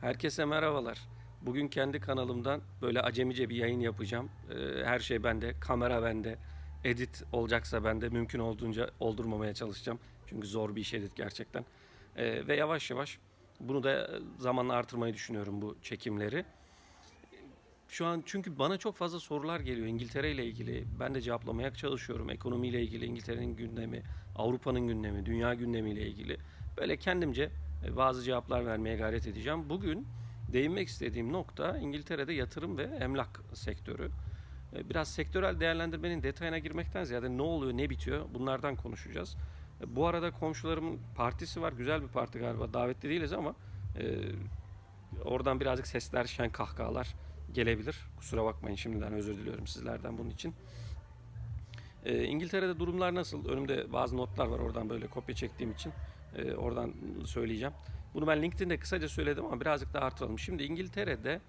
Herkese merhabalar. Bugün kendi kanalımdan böyle acemice bir yayın yapacağım. Ee, Her şey bende, kamera bende, edit olacaksa bende. Mümkün olduğunca oldurmamaya çalışacağım. Çünkü zor bir iş edit gerçekten. Ee, Ve yavaş yavaş bunu da zamanla artırmayı düşünüyorum bu çekimleri. Şu an çünkü bana çok fazla sorular geliyor İngiltere ile ilgili. Ben de cevaplamaya çalışıyorum. Ekonomiyle ilgili, İngiltere'nin gündemi, Avrupa'nın gündemi, dünya gündemiyle ilgili. Böyle kendimce bazı cevaplar vermeye gayret edeceğim. Bugün değinmek istediğim nokta İngiltere'de yatırım ve emlak sektörü. E, Biraz sektörel değerlendirmenin detayına girmekten ziyade ne oluyor, ne bitiyor bunlardan konuşacağız. E, Bu arada komşularımın partisi var. Güzel bir parti galiba. Davetli değiliz ama e, oradan birazcık sesler, şen kahkahalar gelebilir. Kusura bakmayın şimdiden özür diliyorum sizlerden bunun için. E, İngiltere'de durumlar nasıl? Önümde bazı notlar var oradan böyle kopya çektiğim için e, oradan söyleyeceğim. Bunu ben LinkedIn'de kısaca söyledim ama birazcık daha artıralım. Şimdi İngiltere'de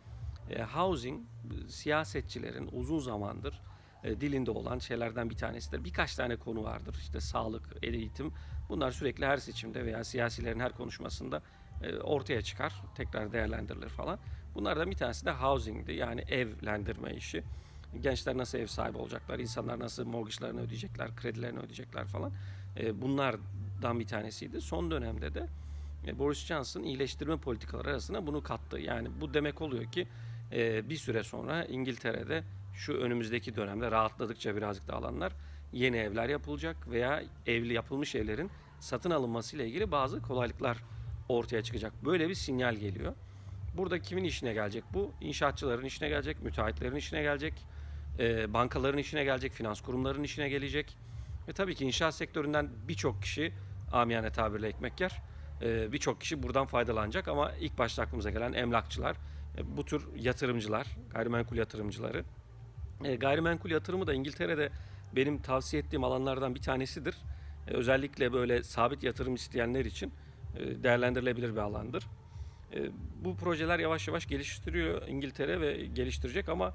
e, housing siyasetçilerin uzun zamandır e, dilinde olan şeylerden bir tanesidir. Birkaç tane konu vardır. İşte sağlık, eğitim. Bunlar sürekli her seçimde veya siyasilerin her konuşmasında e, ortaya çıkar. Tekrar değerlendirilir falan. Bunlardan bir tanesi de housing'di. Yani evlendirme işi. Gençler nasıl ev sahibi olacaklar, insanlar nasıl mortgage'larını ödeyecekler, kredilerini ödeyecekler falan. E, bunlardan bir tanesiydi. Son dönemde de e, Boris Johnson iyileştirme politikaları arasına bunu kattı. Yani bu demek oluyor ki e, bir süre sonra İngiltere'de şu önümüzdeki dönemde rahatladıkça birazcık da alanlar yeni evler yapılacak veya evli yapılmış evlerin satın alınması ile ilgili bazı kolaylıklar ortaya çıkacak. Böyle bir sinyal geliyor. Burada kimin işine gelecek bu? İnşaatçıların işine gelecek, müteahhitlerin işine gelecek, e, bankaların işine gelecek, finans kurumlarının işine gelecek. Ve tabii ki inşaat sektöründen birçok kişi amiyane tabirle ekmek yer. E, birçok kişi buradan faydalanacak ama ilk başta aklımıza gelen emlakçılar, e, bu tür yatırımcılar, gayrimenkul yatırımcıları. E, gayrimenkul yatırımı da İngiltere'de benim tavsiye ettiğim alanlardan bir tanesidir. E, özellikle böyle sabit yatırım isteyenler için değerlendirilebilir bir alandır. Bu projeler yavaş yavaş geliştiriyor İngiltere ve geliştirecek ama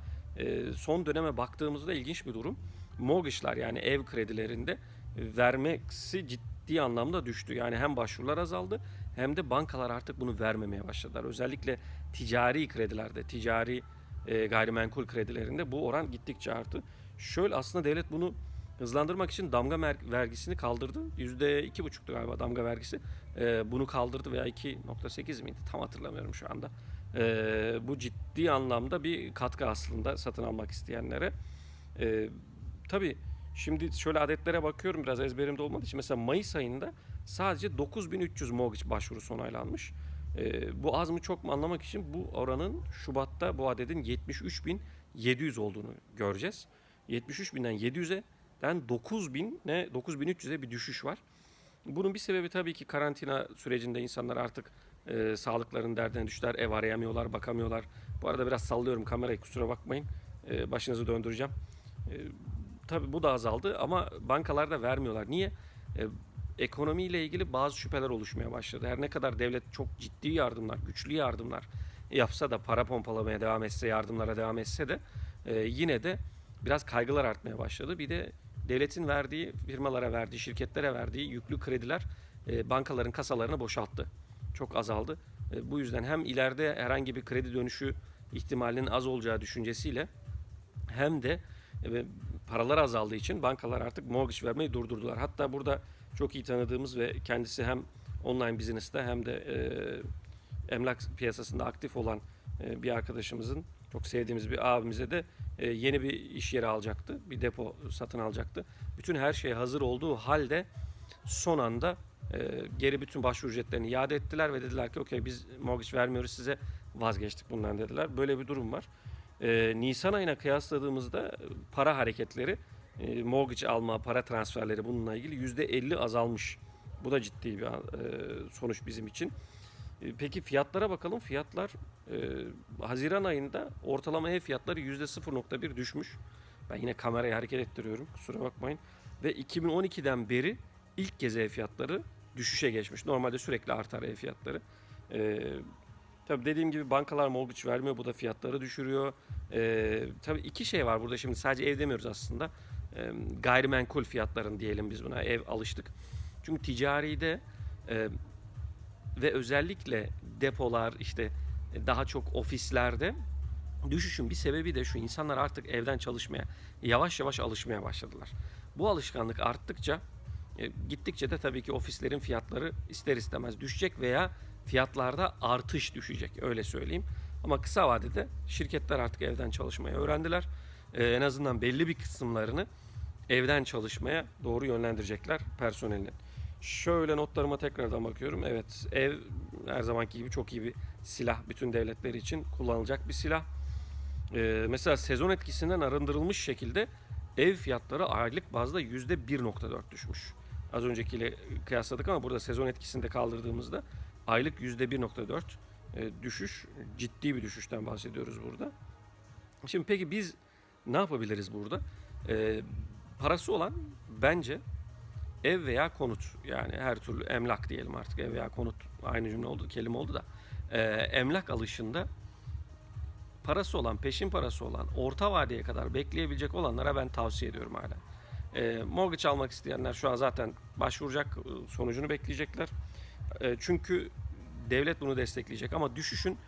son döneme baktığımızda ilginç bir durum. Mortgage'lar yani ev kredilerinde vermesi ciddi anlamda düştü. Yani hem başvurular azaldı hem de bankalar artık bunu vermemeye başladılar. Özellikle ticari kredilerde, ticari e, gayrimenkul kredilerinde bu oran gittikçe arttı. Şöyle aslında devlet bunu hızlandırmak için damga vergisini kaldırdı. %2,5'tu galiba damga vergisi. E, bunu kaldırdı veya 2,8 miydi? Tam hatırlamıyorum şu anda. E, bu ciddi anlamda bir katkı aslında satın almak isteyenlere. E, tabii şimdi şöyle adetlere bakıyorum biraz ezberimde olmadığı için. Mesela Mayıs ayında sadece 9300 mortgage başvurusu onaylanmış. E, bu az mı çok mu anlamak için bu oranın Şubat'ta bu adedin 73.700 olduğunu göreceğiz. 73.000'den 700'e den 9000'e 9300'e bir düşüş var. Bunun bir sebebi tabii ki karantina sürecinde insanlar artık e, sağlıklarının derdine düştüler. Ev arayamıyorlar, bakamıyorlar. Bu arada biraz sallıyorum kamerayı kusura bakmayın. E, başınızı döndüreceğim. E, tabii bu da azaldı ama bankalar da vermiyorlar. Niye? E, ekonomiyle ilgili bazı şüpheler oluşmaya başladı. Her ne kadar devlet çok ciddi yardımlar, güçlü yardımlar yapsa da para pompalamaya devam etse, yardımlara devam etse de e, yine de biraz kaygılar artmaya başladı. Bir de devletin verdiği, firmalara verdiği, şirketlere verdiği yüklü krediler e, bankaların kasalarını boşalttı. Çok azaldı. E, bu yüzden hem ileride herhangi bir kredi dönüşü ihtimalinin az olacağı düşüncesiyle hem de paralar azaldığı için bankalar artık mortgage vermeyi durdurdular. Hatta burada çok iyi tanıdığımız ve kendisi hem online business'ta hem de e, emlak piyasasında aktif olan e, bir arkadaşımızın çok sevdiğimiz bir abimize de e, yeni bir iş yeri alacaktı. Bir depo satın alacaktı. Bütün her şey hazır olduğu halde son anda e, geri bütün başvuru ücretlerini iade ettiler ve dediler ki okey biz mortgage vermiyoruz size vazgeçtik bundan dediler. Böyle bir durum var. E, Nisan ayına kıyasladığımızda e, para hareketleri, e, mortgage alma, para transferleri bununla ilgili %50 azalmış. Bu da ciddi bir e, sonuç bizim için. E, Peki fiyatlara bakalım. Fiyatlar e, Haziran ayında ortalama ev fiyatları %0.1 düşmüş. Ben yine kamerayı hareket ettiriyorum. Kusura bakmayın. Ve 2012'den beri ilk kez ev fiyatları düşüşe geçmiş. Normalde sürekli artar ev fiyatları. E, tabii dediğim gibi bankalar mortgage vermiyor. Bu da fiyatları düşürüyor. E, tabii iki şey var burada şimdi. Sadece ev demiyoruz aslında. E, gayrimenkul fiyatların diyelim biz buna. Ev alıştık. Çünkü ticaride e, ve özellikle depolar işte e, daha çok ofislerde düşüşün bir sebebi de şu insanlar artık evden çalışmaya yavaş yavaş alışmaya başladılar. Bu alışkanlık arttıkça gittikçe de tabii ki ofislerin fiyatları ister istemez düşecek veya fiyatlarda artış düşecek öyle söyleyeyim. Ama kısa vadede şirketler artık evden çalışmayı öğrendiler. E, en azından belli bir kısımlarını evden çalışmaya doğru yönlendirecekler personelin. Şöyle notlarıma tekrardan bakıyorum. Evet ev her zamanki gibi çok iyi bir silah. Bütün devletler için kullanılacak bir silah. Ee, mesela sezon etkisinden arındırılmış şekilde ev fiyatları aylık bazda %1.4 düşmüş. Az öncekiyle kıyasladık ama burada sezon etkisini de kaldırdığımızda aylık %1.4 e, düşüş. Ciddi bir düşüşten bahsediyoruz burada. Şimdi peki biz ne yapabiliriz burada? Ee, parası olan bence ev veya konut yani her türlü emlak diyelim artık ev veya konut aynı cümle oldu kelime oldu da Ee, emlak alışında parası olan peşin parası olan orta vadeye kadar bekleyebilecek olanlara ben tavsiye ediyorum hala. Ee, mortgage almak isteyenler şu an zaten başvuracak e, sonucunu bekleyecekler. E, çünkü devlet bunu destekleyecek ama düşüşün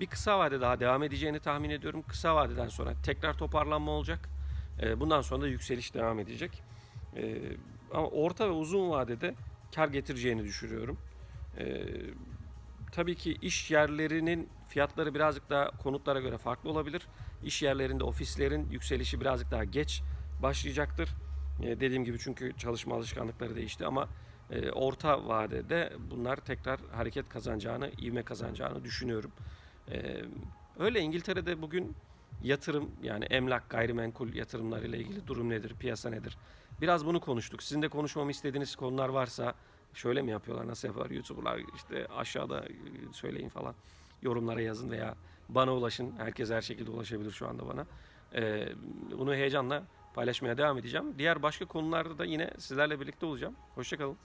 bir kısa vade daha devam edeceğini tahmin ediyorum. Kısa vadeden sonra tekrar toparlanma olacak. E, bundan sonra da yükseliş devam edecek. E, ama orta ve uzun vadede kar getireceğini düşünüyorum. E, tabii ki iş yerlerinin fiyatları birazcık daha konutlara göre farklı olabilir. İş yerlerinde ofislerin yükselişi birazcık daha geç başlayacaktır. E, dediğim gibi çünkü çalışma alışkanlıkları değişti ama e, orta vadede bunlar tekrar hareket kazanacağını, ivme kazanacağını düşünüyorum. E, öyle İngiltere'de bugün yatırım yani emlak, gayrimenkul yatırımlarıyla ilgili durum nedir, piyasa nedir? Biraz bunu konuştuk. Sizin de konuşmamı istediğiniz konular varsa şöyle mi yapıyorlar, nasıl yapıyorlar YouTuber'lar işte aşağıda söyleyin falan. Yorumlara yazın veya bana ulaşın. Herkes her şekilde ulaşabilir şu anda bana. E, bunu heyecanla paylaşmaya devam edeceğim. Diğer başka konularda da yine sizlerle birlikte olacağım. Hoşçakalın.